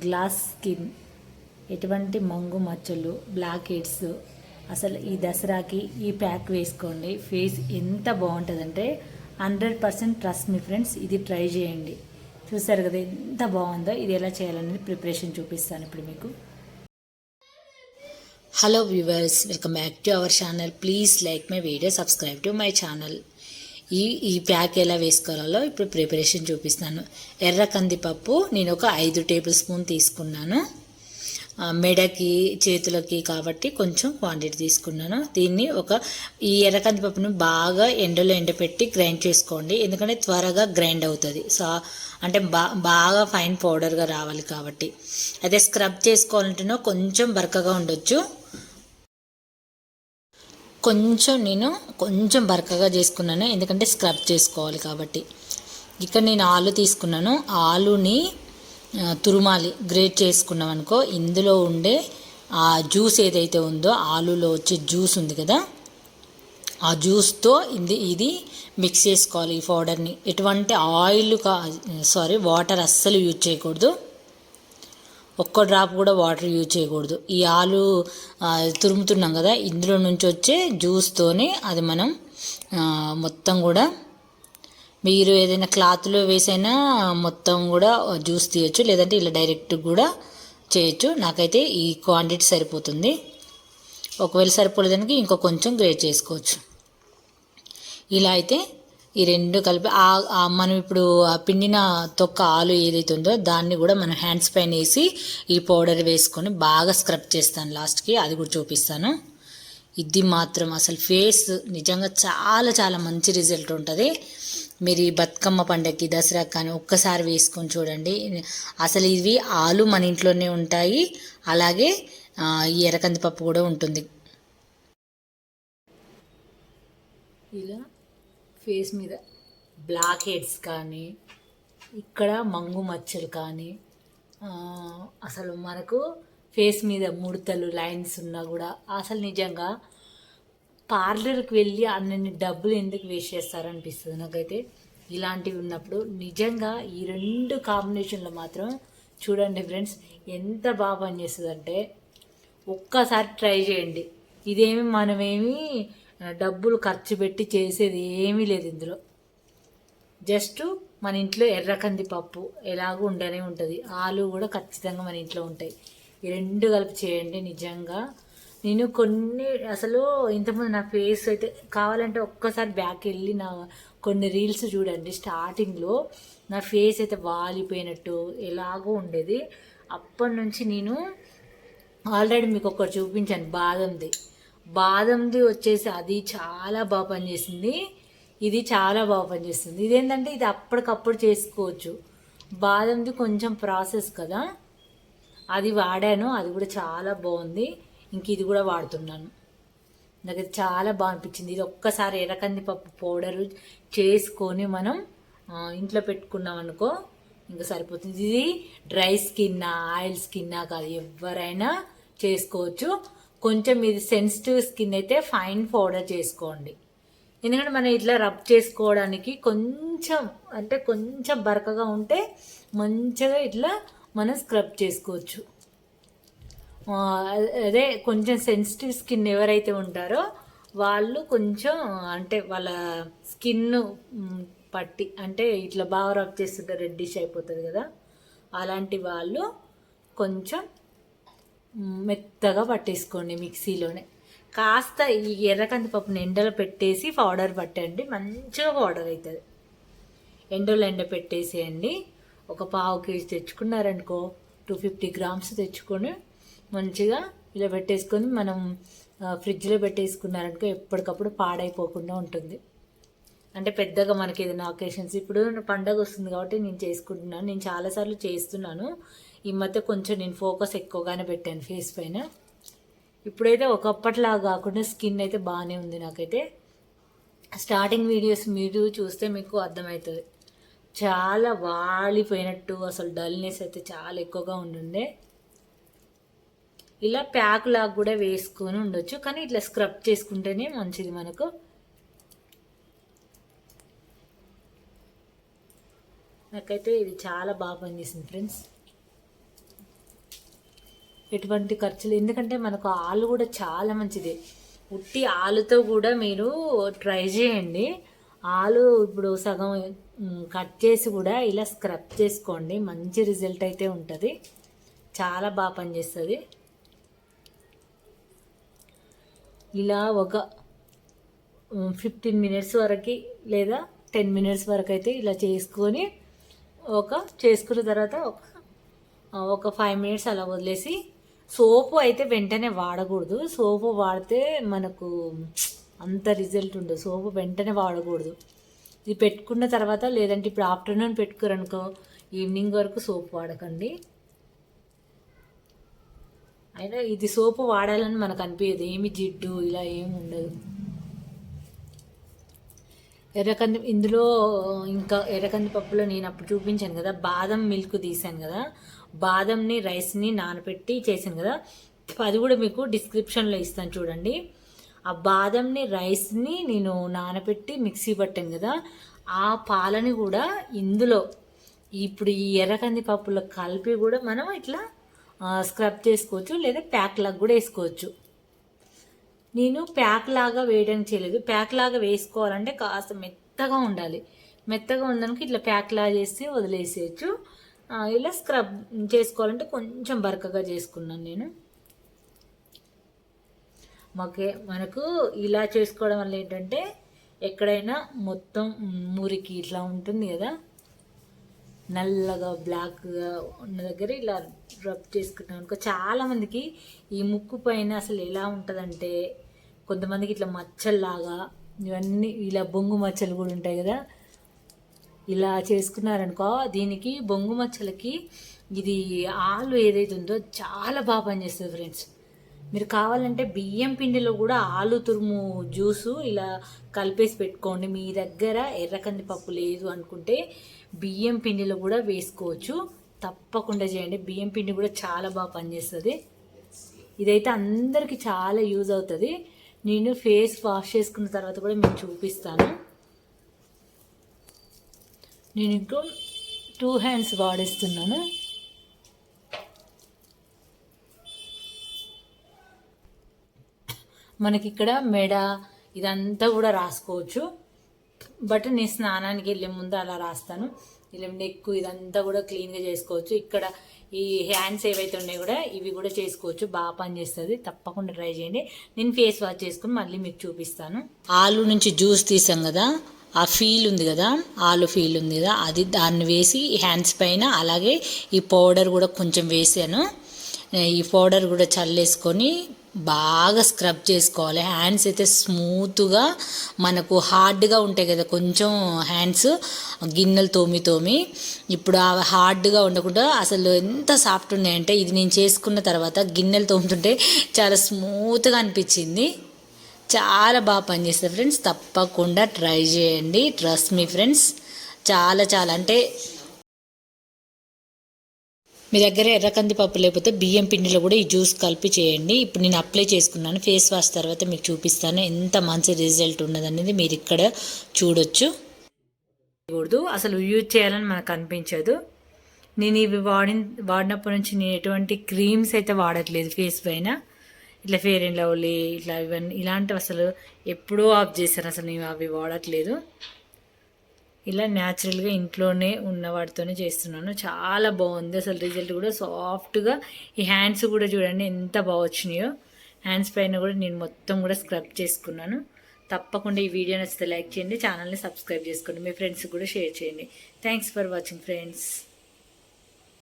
Glass skin ఎటువంటి మంగు మచ్చలు black heads అసలు ఈ దసరాకి ఈ ప్యాక్ వేసుకోండి. ఫేస్ ఎంత బాగుంటుందంటే హండ్రెడ్ పర్సెంట్ ట్రస్ట్ మీ ఫ్రెండ్స్ ఇది ట్రై చేయండి. చూసారు కదా ఎంత బాగుందో ఇది ఎలా చేయాలనేది ప్రిపరేషన్ చూపిస్తాను ఇప్పుడు మీకు. Hello viewers welcome back to our channel please like my video subscribe to my channel ఈ ఈ ప్యాక్ ఎలా వేసుకోవాలో ఇప్పుడు ప్రిపరేషన్ చూపిస్తాను. ఎర్ర కందిపప్పు నేను ఒక ఐదు టేబుల్ స్పూన్ తీసుకున్నాను. మెడకి చేతులకి కాబట్టి కొంచెం క్వాంటిటీ తీసుకున్నాను. దీన్ని ఒక ఈ ఎర్ర కందిపప్పును బాగా ఎండలో ఎండపెట్టి గ్రైండ్ చేసుకోండి. ఎందుకంటే త్వరగా గ్రైండ్ అవుతుంది. సో అంటే బా బాగా ఫైన్ పౌడర్గా రావాలి కాబట్టి. అదే స్క్రబ్ చేసుకోవాలంటేనో కొంచెం బరకగా ఉండొచ్చు. కొంచెం నేను కొంచెం బరకగా చేసుకున్నాను ఎందుకంటే స్క్రబ్ చేసుకోవాలి కాబట్టి. ఇక్కడ నేను ఆలు తీసుకున్నాను. ఆలుని తురుమాలి గ్రేట్ చేసుకున్నాం అనుకో ఇందులో ఉండే ఆ జ్యూస్ ఏదైతే ఉందో ఆలులో వచ్చే జ్యూస్ ఉంది కదా ఆ జ్యూస్తో ఇది ఇది మిక్స్ చేసుకోవాలి ఈ పౌడర్ని ఎటువంటి ఆయిల్ కా సారీ వాటర్ అస్సలు యూజ్ చేయకూడదు. ఒక్క డ్రాప్ కూడా వాటర్ యూజ్ చేయకూడదు. ఈ ఆలు తురుముతున్నాం కదా ఇందులో నుంచి వచ్చే జ్యూస్తోనే అది మనం మొత్తం కూడా మీరు ఏదైనా క్లాత్లో వేసైనా మొత్తం కూడా జ్యూస్ తీయచ్చు లేదంటే ఇలా డైరెక్ట్ కూడా చేయొచ్చు. నాకైతే ఈ క్వాంటిటీ సరిపోతుంది. ఒకవేళ సరిపోలేదానికి ఇంకో కొంచెం గ్రేట్ చేసుకోవచ్చు. ఇలా అయితే ఈ రెండు కలిపి ఆ- మనం ఇప్పుడు ఆ పిండిన తొక్క ఆలు ఏదైతే ఉందో దాన్ని కూడా మనం హ్యాండ్స్ పైన వేసి ఈ పౌడర్ వేసుకొని బాగా స్క్రబ్ చేస్తాను లాస్ట్కి. అది కూడా చూపిస్తాను. ఇది మాత్రం అసలు ఫేస్ నిజంగా చాలా చాలా మంచి రిజల్ట్ ఉంటుంది. మీరు ఈ బతుకమ్మ పండగకి దసరా కానీ ఒక్కసారి వేసుకొని చూడండి. అసలు ఇవి ఆలు మన ఇంట్లోనే ఉంటాయి. అలాగే ఈ ఎర్రకంది పప్పు కూడా ఉంటుంది. ఇలా ఫేస్ మీద బ్లాక్ హెడ్స్ కానీ ఇక్కడ మంగు మచ్చలు కానీ అసలు మనకు ఫేస్ మీద ముడతలు లైన్స్ ఉన్నా కూడా అసలు నిజంగా పార్లర్కి వెళ్ళి అన్నన్ని డబ్బులు ఎందుకు వేస్ట్ చేస్తారనిపిస్తుంది. నాకైతే ఇలాంటివి ఉన్నప్పుడు నిజంగా ఈ రెండు కాంబినేషన్లో మాత్రం చూడండి ఫ్రెండ్స్ ఎంత బాగా పనిచేస్తుందంటే ఒక్కసారి ట్రై చేయండి. ఇదేమి మనమేమి డబ్బులు ఖర్చు పెట్టి చేసేది ఏమీ లేదు ఇందులో. జస్ట్ మన ఇంట్లో ఎర్రకంది పప్పు ఎలాగో ఉండనే ఉంటుంది. ఆలు కూడా ఖచ్చితంగా మన ఇంట్లో ఉంటాయి. ఈ రెండు కలిపి చేయండి నిజంగా. నేను కొన్ని అసలు ఇంతకుముందు నా ఫేస్ అయితే కావాలంటే ఒక్కసారి బ్యాక్ వెళ్ళి నా కొన్ని రీల్స్ చూడండి. స్టార్టింగ్లో నా ఫేస్ అయితే వాలిపోయినట్టు ఎలాగో ఉండేది. అప్పటి నుంచి నేను ఆల్రెడీ మీకు ఒకటి చూపించాను. బాదంది. బాదంది వచ్చేసి అది చాలా బాగా పనిచేసింది. ఇది చాలా బాగా పనిచేస్తుంది. ఇదేంటంటే ఇది అప్పటికప్పుడు చేసుకోవచ్చు. బాదంది కొంచెం ప్రాసెస్ కదా. అది వాడాను. అది కూడా చాలా బాగుంది. ఇంక ఇది కూడా వాడుతున్నాను. నాకు ఇది చాలా బాగా అనిపించింది. ఇది ఒక్కసారి ఎర్రకంది పప్పు పౌడర్ చేసుకొని మనం ఇంట్లో పెట్టుకున్నాం అనుకో ఇంకా సరిపోతుంది. ఇది డ్రై స్కిన్నా ఆయిల్ స్కిన్నా కాదు. ఎవరైనా చేసుకోవచ్చు. కొంచెం ఇది సెన్సిటివ్ స్కిన్ అయితే ఫైన్ పౌడర్ చేసుకోండి. ఎందుకంటే మనం ఇట్లా రబ్ చేసుకోవడానికి కొంచెం అంటే కొంచెం బరకగా ఉంటే మంచిగా ఇట్లా మనం స్క్రబ్ చేసుకోవచ్చు. అదే కొంచెం సెన్సిటివ్ స్కిన్ ఎవరైతే ఉంటారో వాళ్ళు కొంచెం అంటే వాళ్ళ స్కిన్ పట్టి అంటే ఇట్లా బాగా రబ్ చేస్తుంటే రెడ్డిష్ అయిపోతుంది కదా. అలాంటి వాళ్ళు కొంచెం మెత్తగా పట్టేసుకోండి మిక్సీలోనే. కాస్త ఈ ఎర్ర పప్పుని ఎండలో పెట్టేసి పౌడర్ పట్టండి. మంచిగా పౌడర్ అవుతుంది ఎండలో ఎండ పెట్టేసేయండి. ఒక పావు కేజీ తెచ్చుకున్నారనుకో టూ ఫిఫ్టీ గ్రామ్స్ తెచ్చుకొని మంచిగా ఇలా పెట్టేసుకొని మనం ఫ్రిడ్జ్లో పెట్టేసుకున్నారనుకో ఎప్పటికప్పుడు పాడైపోకుండా ఉంటుంది. అంటే పెద్దగా మనకి ఏదైనా ఒకేషన్స్ ఇప్పుడు పండగ వస్తుంది కాబట్టి నేను చేసుకుంటున్నాను. నేను చాలాసార్లు చేస్తున్నాను. ఈ మధ్య కొంచెం నేను ఫోకస్ ఎక్కువగానే పెట్టాను ఫేస్ పైన. ఇప్పుడైతే ఒకప్పటిలాగా కాకుండా స్కిన్ అయితే బాగానే ఉంది నాకైతే. స్టార్టింగ్ వీడియోస్ మీరు చూస్తే మీకు అర్థమవుతుంది చాలా వాలిపోయినట్టు అసలు డల్నెస్ అయితే చాలా ఎక్కువగా ఉండుండే. ఇలా ప్యాక్ లాగా కూడా వేసుకొని ఉండొచ్చు కానీ ఇట్లా స్క్రబ్ చేసుకుంటేనే మంచిది మనకు. నాకైతే ఇది చాలా బాగా పనిచేసింది ఫ్రెండ్స్. ఎటువంటి ఖర్చులు? ఎందుకంటే మనకు ఆలు కూడా చాలా మంచిది. ఉట్టి ఆలుతో కూడా మీరు ట్రై చేయండి. ఆలు ఇప్పుడు సగం కట్ చేసి కూడా ఇలా స్క్రబ్ చేసుకోండి. మంచి రిజల్ట్ అయితే ఉంటుంది. చాలా బాగా పనిచేస్తుంది. ఇలా ఒక ఫిఫ్టీన్ మినిట్స్ వరకు లేదా టెన్ మినిట్స్ వరకు అయితే ఇలా చేసుకొని ఒక చేసుకున్న తర్వాత ఒక ఒక ఫైవ్ మినిట్స్ అలా వదిలేసి సోపు అయితే వెంటనే వాడకూడదు. సోపు వాడితే మనకు అంత రిజల్ట్ ఉండదు. సోపు వెంటనే వాడకూడదు. ఇది పెట్టుకున్న తర్వాత లేదంటే ఇప్పుడు ఆఫ్టర్నూన్ పెట్టుకోరనుకో ఈవినింగ్ వరకు సోపు వాడకండి. అయినా ఇది సోపు వాడాలని మనకు అనిపించదు ఏమి జిడ్డు ఇలా ఏమి ఉండదు. ఎర్రకంది ఇందులో ఇంకా ఎర్రకంది పప్పులో నేను అప్పుడు చూపించాను కదా బాదం మిల్క్ తీసాను కదా బాదంని రైస్ని నానబెట్టి చేశాను కదా అది కూడా మీకు డిస్క్రిప్షన్లో ఇస్తాను చూడండి. ఆ బాదంని రైస్ని నేను నానబెట్టి మిక్సీ పట్టాను కదా ఆ పాలని కూడా ఇందులో ఇప్పుడు ఈ ఎర్రకంది పప్పులో కలిపి కూడా మనం ఇట్లా స్క్రబ్ చేసుకోవచ్చు లేదా ప్యాక్ లాగా కూడా వేసుకోవచ్చు. నేను ప్యాక్ లాగా వేయడానికి చేయలేదు ప్యాక్ లాగా వేసుకోవాలంటే కాస్త మెత్తగా ఉండాలి. మెత్తగా ఉండడానికి ఇట్లా ప్యాక్ లాగా చేసి వదిలేసేయచ్చు. ఇలా స్క్రబ్ చేసుకోవాలంటే కొంచెం బరకగా చేసుకున్నాను నేను. మాకే మనకు ఇలా చేసుకోవడం వల్ల ఏంటంటే ఎక్కడైనా మొత్తం మురికి ఇట్లా ఉంటుంది కదా. నల్లగా బ్లాక్గా ఉన్న దగ్గర ఇలా రబ్ చేసుకుంటాం అనుకో. చాలామందికి ఈ ముక్కు పైన అసలు ఎలా ఉంటుందంటే కొంతమందికి ఇట్లా మచ్చల్లాగా ఇవన్నీ ఇలా బొంగు మచ్చలు కూడా ఉంటాయి కదా ఇలా చేసుకున్నారనుకో దీనికి బొంగు మచ్చలకి ఇది ఆలు ఏదైతే ఉందో చాలా బాగా పనిచేస్తుంది ఫ్రెండ్స్. మీరు కావాలంటే బియ్యం పిండిలో కూడా ఆలు తురుము జ్యూసు ఇలా కలిపేసి పెట్టుకోండి. మీ దగ్గర ఎర్ర పప్పు లేదు అనుకుంటే బియ్యం పిండిలో కూడా వేసుకోవచ్చు. తప్పకుండా చేయండి. బియ్యం పిండి కూడా చాలా బాగా పనిచేస్తుంది. ఇదైతే అందరికీ చాలా యూజ్ అవుతుంది. నేను ఫేస్ వాష్ చేసుకున్న తర్వాత కూడా మీకు చూపిస్తాను. నేను ఇంకో టూ హ్యాండ్స్ వాడేస్తున్నాను. మనకి ఇక్కడ మెడ ఇదంతా కూడా రాసుకోవచ్చు. బట్ నేను స్నానానికి వెళ్ళే ముందు అలా రాస్తాను. ఇలా నెక్ ఇదంతా కూడా క్లీన్గా చేసుకోవచ్చు. ఇక్కడ ఈ హ్యాండ్స్ ఏవైతే ఉన్నాయో కూడా ఇవి కూడా చేసుకోవచ్చు. బాగా పనిచేస్తుంది తప్పకుండా ట్రై చేయండి. నేను ఫేస్ వాష్ చేసుకుని మళ్ళీ మీకు చూపిస్తాను. ఆలు నుంచి జ్యూస్ తీసాం కదా ఆ ఫీల్ ఉంది కదా ఆలు ఫీల్ ఉంది కదా అది దాన్ని వేసి హ్యాండ్స్ పైన అలాగే ఈ పౌడర్ కూడా కొంచెం వేసాను. ఈ పౌడర్ కూడా చల్లేసుకొని బాగా స్క్రబ్ చేసుకోవాలి. హ్యాండ్స్ అయితే స్మూత్గా మనకు హార్డ్గా ఉంటాయి కదా కొంచెం హ్యాండ్స్ గిన్నెలు తోమి తోమి. ఇప్పుడు ఆ హార్డ్గా ఉండకుండా అసలు ఎంత సాఫ్ట్ ఉన్నాయంటే ఇది నేను చేసుకున్న తర్వాత గిన్నెలు తోముతుంటే చాలా స్మూత్గా అనిపించింది. చాలా బాగా పనిచేస్తుంది ఫ్రెండ్స్. తప్పకుండా ట్రై చేయండి. ట్రస్ట్ మీ ఫ్రెండ్స్. చాలా చాలా అంటే మీ దగ్గర ఎర్ర కందిపప్పు లేకపోతే బియ్యం పిండిలో కూడా ఈ జ్యూస్ కలిపి చేయండి. ఇప్పుడు నేను అప్లై చేసుకున్నాను. ఫేస్ వాష్ తర్వాత మీకు చూపిస్తాను. ఎంత మంచి రిజల్ట్ ఉన్నదనేది మీరు ఇక్కడ చూడొచ్చు. కూడదు అసలు యూజ్ చేయాలని మనకు అనిపించదు. నేను ఇవి వాడి వాడినప్పటి నుంచి నేను ఎటువంటి క్రీమ్స్ అయితే వాడట్లేదు ఫేస్ పైన. ఇట్లా ఫేర్ అండ్ లవ్లీ ఇట్లా ఇవన్నీ ఇలాంటివి అసలు ఎప్పుడూ ఆఫ్ చేశాను. అసలు నేను అవి వాడట్లేదు. ఇలా న్యాచురల్గా ఇంట్లోనే ఉన్న వాటితోనే చేస్తున్నాను. చాలా బాగుంది. అసలు రిజల్ట్ కూడా సాఫ్ట్గా ఈ హ్యాండ్స్ కూడా చూడండి ఎంత బాగా వచ్చినాయో. హ్యాండ్స్ పైన కూడా నేను మొత్తం కూడా స్క్రబ్ చేసుకున్నాను. తప్పకుండా ఈ వీడియో నచ్చితే లైక్ చేయండి ఛానల్ని సబ్స్క్రైబ్ చేసుకోండి మీ ఫ్రెండ్స్కి కూడా షేర్ చేయండి. Thanks for watching friends.